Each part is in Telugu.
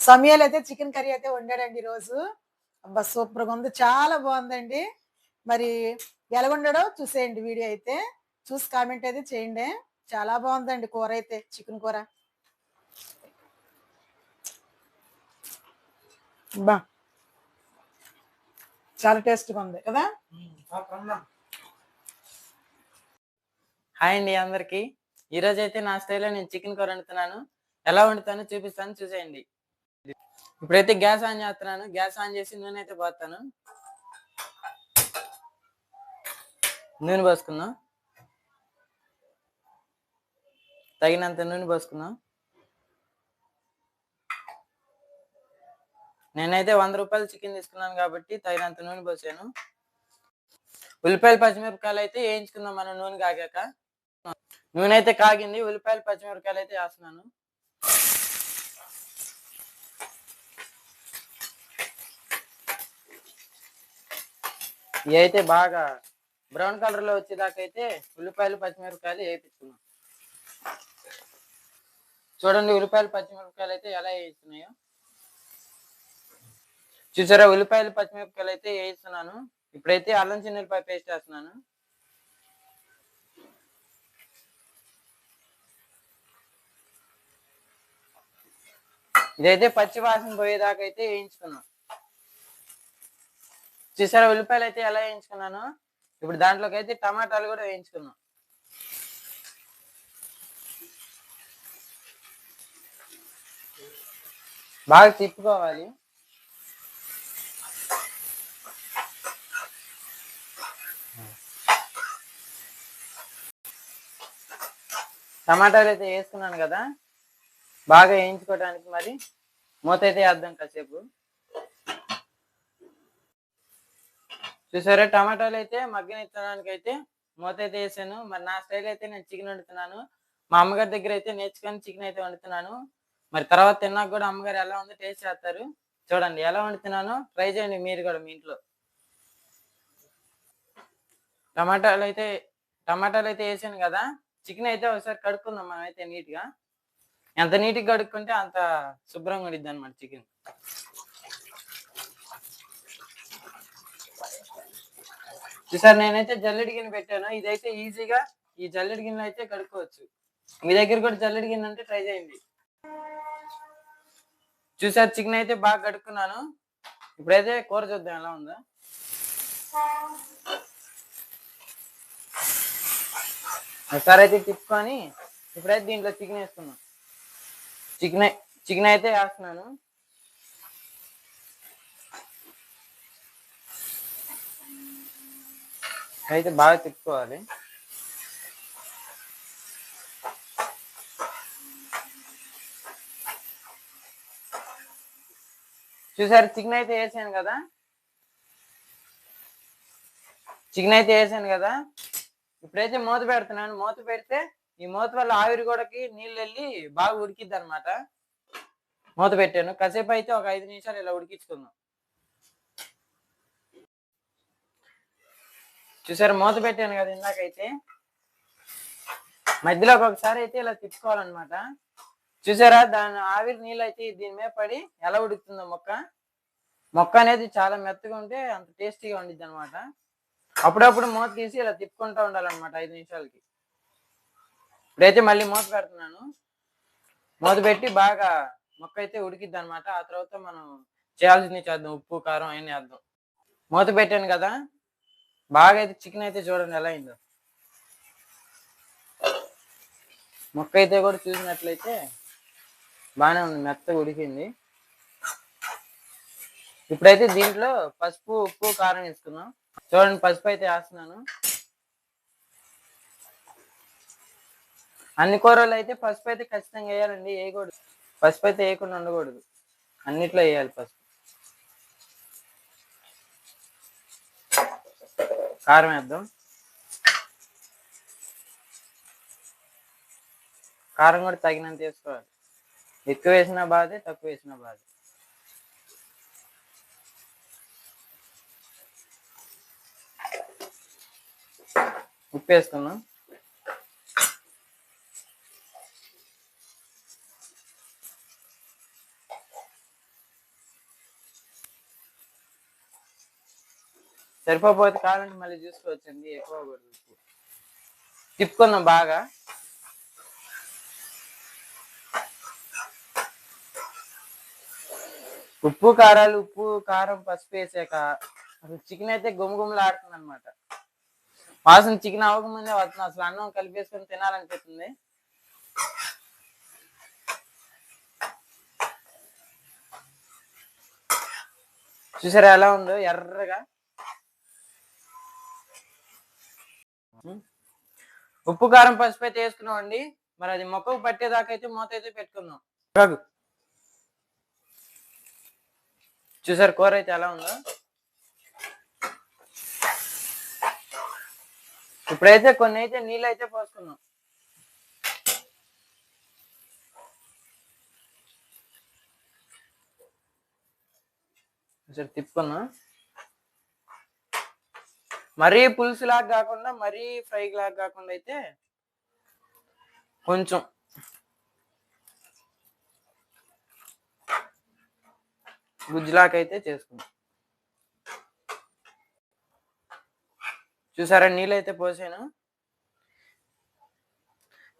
సమయాలు అయితే చికెన్ కర్రీ అయితే వండాడండి ఈరోజు అబ్బా సూపర్గా ఉంది. చాలా బాగుందండి. మరి ఎలా ఉండడో చూసేయండి వీడియో అయితే. చూసి కామెంట్ అయితే చేయండి. చాలా బాగుందండి కూర అయితే చికెన్ కూర. బా చాలా టేస్ట్గా ఉంది కదా? హాయ్ అండి అందరికీ. ఈ అయితే నా స్టైల్లో నేను చికెన్ కూర వండుతున్నాను. ఎలా వండుతానో చూపిస్తాను. చూసేయండి. ఇప్పుడైతే గ్యాస్ ఆన్ చేస్తున్నాను. గ్యాస్ ఆన్ చేసి నూనె అయితే పోతాను నూనె పోసుకుందాం. తగినంత నూనె పోసుకుందాం. నేనైతే వంద రూపాయలు చికెన్ తీసుకున్నాను కాబట్టి తగినంత నూనె పోసాను. ఉల్లిపాయలు పచ్చిమిరపకాయలు అయితే వేయించుకుందాం మనం నూనె కాగాక. నూనె అయితే కాగింది. ఉల్లిపాయలు పచ్చిమిరపకాయలు అయితే వేస్తున్నాను. ఇవి అయితే బాగా బ్రౌన్ కలర్లో వచ్చేదాకా అయితే ఉల్లిపాయలు పచ్చిమిరపకాయలు వేయించుకున్నాం. చూడండి ఉల్లిపాయలు పచ్చిమిరపకాయలు అయితే ఎలా వేయిస్తున్నాయో. చూసారా ఉల్లిపాయలు పచ్చిమిరపకాయలు అయితే వేయిస్తున్నాను. ఇప్పుడైతే అల్లం చిన్నపాయ పేస్ట్ వేస్తున్నాను ఇదైతే పచ్చి వాసన పోయేదాకా అయితే వేయించుకున్నాం. చూసారా ఉల్లిపాయలు అయితే ఎలా వేయించుకున్నాను? ఇప్పుడు దాంట్లోకి అయితే టమాటాలు కూడా వేయించుకున్నాం. బాగా తిప్పుకోవాలి. టమాటాలు అయితే వేసుకున్నాను కదా బాగా వేయించుకోవడానికి మరి మూత అయితే వేద్దాం కాసేపు. చూసారా? టమాటాలు అయితే మగ్గనిచ్చడానికి అయితే మూత అయితే వేసాను మరి నా స్టైల్ అయితే నేను చికెన్ వండుతున్నాను. మా అమ్మగారి దగ్గర అయితే నేర్చుకొని చికెన్ అయితే వండుతున్నాను. మరి తర్వాత తిన్నాక కూడా అమ్మగారు ఎలా ఉందో టేస్ట్ చేస్తారు. చూడండి ఎలా వండుతున్నానో ట్రై చేయండి మీరు కూడా మీ ఇంట్లో. టమాటాలు అయితే టమాటాలు అయితే వేసాను కదా. చికెన్ అయితే ఒకసారి కడుక్కుందాం మనం అయితే నీట్గా. ఎంత నీట్గా కడుక్కుంటే అంత శుభ్రంగా ఉండిద్ది అనమాట చికెన్. చూసారు నేనైతే జల్లెడి గిన్నె పెట్టాను. ఇదైతే ఈజీగా ఈ జల్లెడి గిన్నె అయితే కడుక్కోవచ్చు. మీ దగ్గర కూడా జల్లెడి గిన్నె అంటే ట్రై చేయండి. చూసారు చికెన్ అయితే బాగా కడుక్కున్నాను. ఇప్పుడైతే కూర చూద్దాం ఎలా ఉందా. ఒకసారి అయితే తిప్పుకొని ఇప్పుడైతే దీంట్లో చికెన్ వేసుకున్నాను చికెన్ చికెన్ అయితే వేస్తున్నాను. అయితే బాగా తిప్పుకోవాలి. చూసారు చికెన్ అయితే వేసాను కదా? చికెన్ అయితే వేసాను కదా? ఇప్పుడైతే మూత పెడుతున్నాను. మూత పెడితే ఈ మూత వల్ల ఆవిరి కూడాకి నీళ్ళు వెళ్ళి బాగా ఉడికిద్ది అనమాట మూత పెట్టాను. కాసేపు అయితే ఒక ఐదు నిమిషాలు ఇలా ఉడికించుకుందాం. చూసారు మూత పెట్టాను కదా ఇందాకైతే. మధ్యలో ఒకసారి అయితే ఇలా తిప్పుకోవాలన్నమాట. చూసారా దాని ఆవిరి నీళ్ళు అయితే దీని మీద పడి ఎలా ఉడుకుతుందో మొక్క. మొక్క అనేది చాలా మెత్తగా ఉంటే అంత టేస్టీగా ఉండిద్ది అనమాట అప్పుడప్పుడు మూత తీసి ఇలా తిప్పుకుంటూ ఉండాలన్నమాట ఐదు నిమిషాలకి. ఇప్పుడైతే మళ్ళీ మూత పెడుతున్నాను. మూత పెట్టి బాగా మొక్క అయితే ఉడికిద్ది అనమాట ఆ తర్వాత మనం చేయాల్సింది చేద్దాం. ఉప్పు కారం అవన్నీ వేద్దాం. మూత పెట్టాను కదా. బాగా అయితే చికెన్ అయితే చూడండి ఎలా అయిందో. ముక్క అయితే కూడా చూసినట్లయితే బాగానే ఉంది మెత్త ఉడికింది. ఇప్పుడైతే దీంట్లో పసుపు ఉప్పు కారం వేసుకున్నాం చూడండి పసుపు అయితే వేస్తున్నాను. అన్ని కూరలు అయితే పసుపు అయితే ఖచ్చితంగా వేయాలండి వేయకూడదు. పసుపు అయితే వేయకుండా ఉండకూడదు. అన్నిట్లో వేయాలి పసుపు. కారం వేద్దాం. కారం కూడా తగినంత వేసుకోవాలి. ఎక్కువ వేసినా బాధే తక్కువ వేసినా బాధే. ఉప్పు వేసుకున్నాం సరిపోతే కావాలంటే మళ్ళీ చూసుకోవచ్చండి ఎక్కువ తిప్పుకున్నాం తిప్పుకుందాం బాగా. ఉప్పు కారాలు ఉప్పు కారం పసుపు వేసాక అసలు చికెన్ అయితే గుమగుమలాడుతుంది అనమాట వాసన చికెన్ అవ్వకముందే వస్తుంది అసలు అన్నం కలిపేసుకొని తినాలనిపిస్తుంది. చూసారా ఎలా ఉందో? ఎర్రగా ఉప్పు కారం పసుపు అయితే వేసుకున్నాం అండి. మరి అది మొక్కకు పట్టేదాకా అయితే మూత అయితే పెట్టుకుందాం. కాగు. చూసారు కూర అయితే ఎలా ఉందో? ఇప్పుడైతే కొన్ని అయితే నీళ్ళు అయితే పోసుకుందాం. సరే తిప్పుకున్నా మరీ పులుసు లాగా కాకుండా మరీ ఫ్రై లాగా కాకుండా అయితే కొంచెం గుజ్జులాగా అయితే చేసుకుందాం. చూసారా? నీళ్ళు అయితే పోసాను.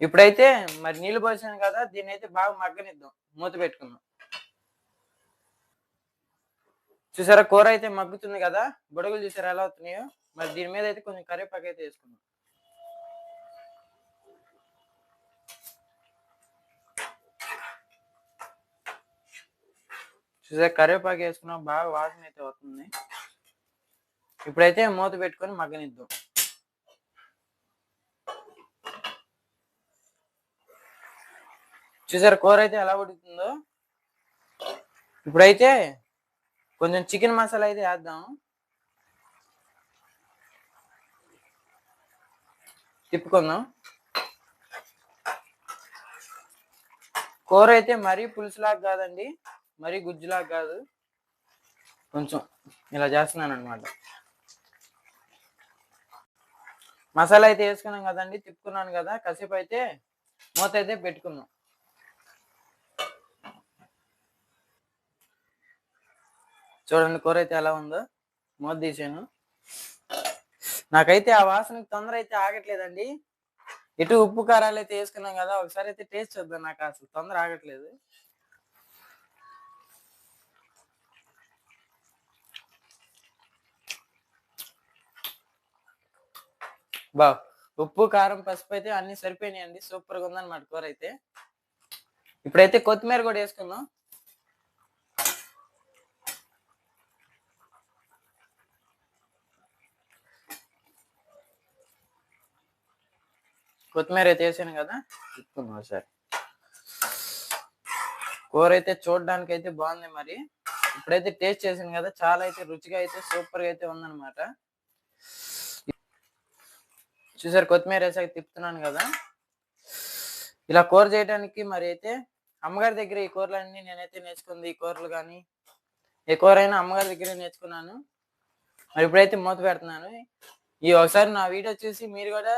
ఇప్పుడైతే మరి నీళ్ళు పోసాను కదా దీన్ని అయితే బాగా మగ్గనిద్దాం. మూత పెట్టుకుందాం. చూసారా? కూర అయితే మగ్గుతుంది కదా. బుడగలు చూసారా? ఎలా అవుతున్నాయో మరి దీని మీద అయితే కొంచెం కరివేపాకు అయితే వేసుకున్నాం చూసే కరివేపాకు వేసుకున్నాం బాగా వాసన అయితే వస్తుంది. ఇప్పుడైతే మూత పెట్టుకొని మగ్గనిద్దాం. చూసారు కూర అయితే ఎలా ఉడుకుతుందో? ఇప్పుడైతే కొంచెం చికెన్ మసాలా అయితే వేద్దాం. తిప్పుకుందాం. కూర అయితే మరీ పులుసులాగా కాదండి మరీ గుజ్జులాగా కాదు. కొంచెం ఇలా చేస్తున్నాను అనమాట మసాలా అయితే వేసుకున్నాం కదండి తిప్పుకున్నాను కదా కాసేపు అయితే మూత అయితే పెట్టుకున్నాం చూడండి కూర అయితే ఎలా ఉందో మూత తీసాను. నాకైతే ఆ వాసనకి తొందర అయితే ఆగట్లేదండి. ఇటు ఉప్పు కారాలు అయితే వేసుకున్నాం కదా ఒకసారి అయితే టేస్ట్ చూద్దాం నాకు అసలు తొందర ఆగట్లేదు. బా ఉప్పు కారం పసుపు అయితే అన్ని సరిపోయినాయండి. సూపర్గా ఉందన్నమాట కూర అయితే. ఇప్పుడైతే కొత్తిమీర కూడా వేసుకుందాం. కొత్తిమీర అయితే వేసాను కదా? తిప్పుకుందాం ఒకసారి కూర అయితే చూడడానికి అయితే బాగుంది మరి. ఇప్పుడైతే టేస్ట్ చేసాను కదా చాలా అయితే రుచిగా అయితే సూపర్గా అయితే ఉందన్నమాట. చూసారు కొత్తిమీర వేసాక తిప్పుతున్నాను కదా. ఇలా కూర చేయడానికి మరి అయితే అమ్మగారి దగ్గర ఈ కూరలన్నీ నేనైతే నేర్చుకుంది ఈ కూరలు కానీ ఏ కూర అయినా అమ్మగారి దగ్గర నేర్చుకున్నాను. మరి ఇప్పుడైతే మూత పెడుతున్నాను. ఈ ఒకసారి నా వీడియో చూసి మీరు కూడా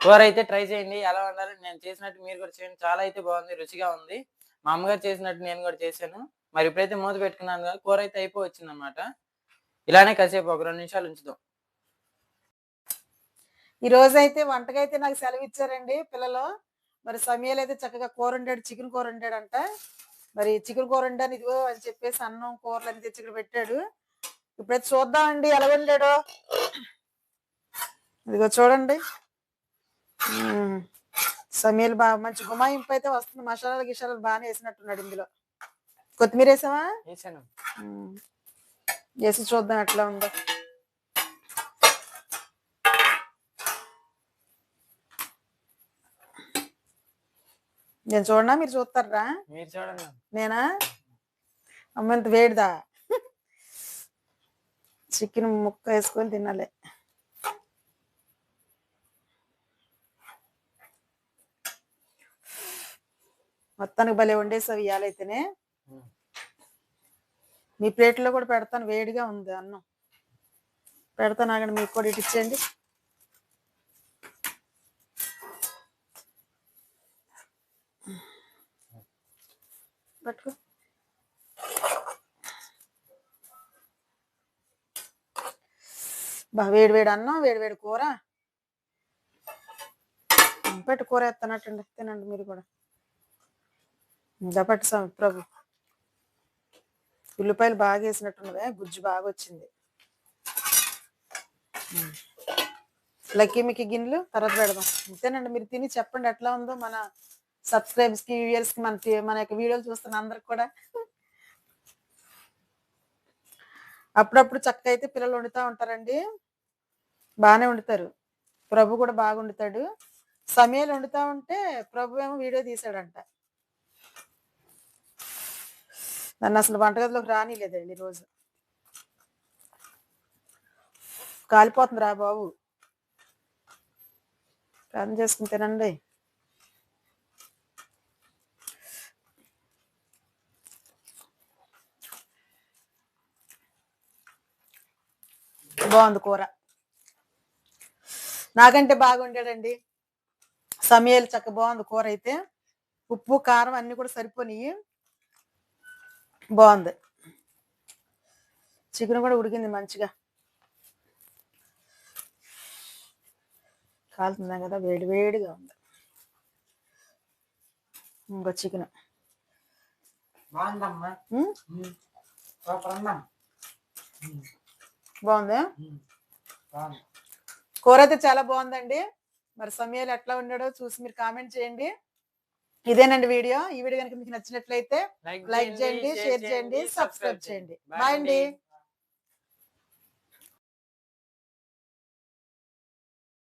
కూర అయితే ట్రై చేయండి ఎలా ఉండాలి నేను చేసినట్టు మీరు కూడా చేయండి. చాలా అయితే బాగుంది రుచిగా ఉంది. మా అమ్మగారు చేసినట్టు నేను కూడా చేశాను. మరి ఇప్పుడైతే మూత పెట్టుకున్నాను కదా కూర అయితే అయిపోవచ్చింది అనమాట ఇలానే కాసేపు ఒక రెండు నిమిషాలు ఉంచుదాం. ఈ రోజు అయితే వంటకైతే నాకు సెలవు ఇచ్చారండి పిల్లలు. మరి సమయాలు అయితే చక్కగా కూర వండాడు చికెన్ కూర వండాడంట. మరి చికెన్ కూర వండాను ఇదిగో అని చెప్పేసి అన్నం కూరలు అని తెచ్చి ఇక్కడ పెట్టాడు. ఇప్పుడైతే చూద్దామండి ఎలా వండాడో. ఇదిగో చూడండి. సమీల్ బాగా మంచి గుమాయింపు అయితే వస్తుంది. మసాలాలు గిషాలు బాగానే వేసినట్టున్నాడు ఇందులో. కొత్తిమీర వేసావా? వేసాను. వేసి చూద్దాం ఎట్లా ఉందో. నేను చూడనా? మీరు చూస్తారా? మీరు చూడండి. నేనా? అమ్మంత వేడిదా? చికెన్ ముక్క వేసుకొని తినాలి. మొత్తానికి భలే వండేసావు ఇవాళైతేనే. మీ ప్లేట్లో కూడా పెడతాను వేడిగా ఉంది అన్నం. పెడతాను ఆగండి మీకు కూడా ఇటు ఇచ్చేయండి పట్టుకో. బా వేడి వేడి అన్నం వేడి వేడి కూర. పెట్టు కూర ఎత్తనట్టండి తినండి మీరు కూడా. దపట్టు స్వామి ప్రభు. ఉల్లిపాయలు బాగా వేసినట్టున్నదే గుజ్జు బాగా వచ్చింది. లక్కీమికి గిన్నెలు తర్వాత పెడదాం. అంతేనండి మీరు తిని చెప్పండి ఎట్లా ఉందో మన సబ్స్క్రైబ్స్కి వ్యూయర్స్కి మన మన యొక్క వీడియోలు చూస్తున్న అందరికి కూడా. అప్పుడప్పుడు చక్కగా అయితే పిల్లలు వండుతూ ఉంటారండి. బాగానే వండుతారు. ప్రభు కూడా బాగా వండుతాడు సమయాలు వండుతా ఉంటే ప్రభు ఏమో వీడియో తీసాడంట. నన్ను అసలు వంటగదిలోకి రానిలేదండి రోజు. కాలిపోతుంది రా బాబు. ప్రార్థన చేసుకుని తినండి. బాగుంది కూర. నాకంటే బాగుండాడండి. సమయాలు చక్క బాగుంది కూర అయితే. ఉప్పు కారం అన్ని కూడా సరిపోయి బాగుంది. చికెన్ కూడా ఉడికింది మంచిగా. కాలుతుందా కదా వేడి వేడిగా ఉంది. ఇంకో చికెన్. బాగుంది. కూర అయితే చాలా బాగుందండి. మరి సమయాలు ఎట్లా ఉన్నాడో చూసి మీరు కామెంట్ చేయండి. ఇదేనండి వీడియో. ఈ వీడియో కనుక మీకు నచ్చినట్లయితే లైక్ చేయండి షేర్ చేయండి సబ్స్క్రైబ్ చేయండి. బాయ్ అండి.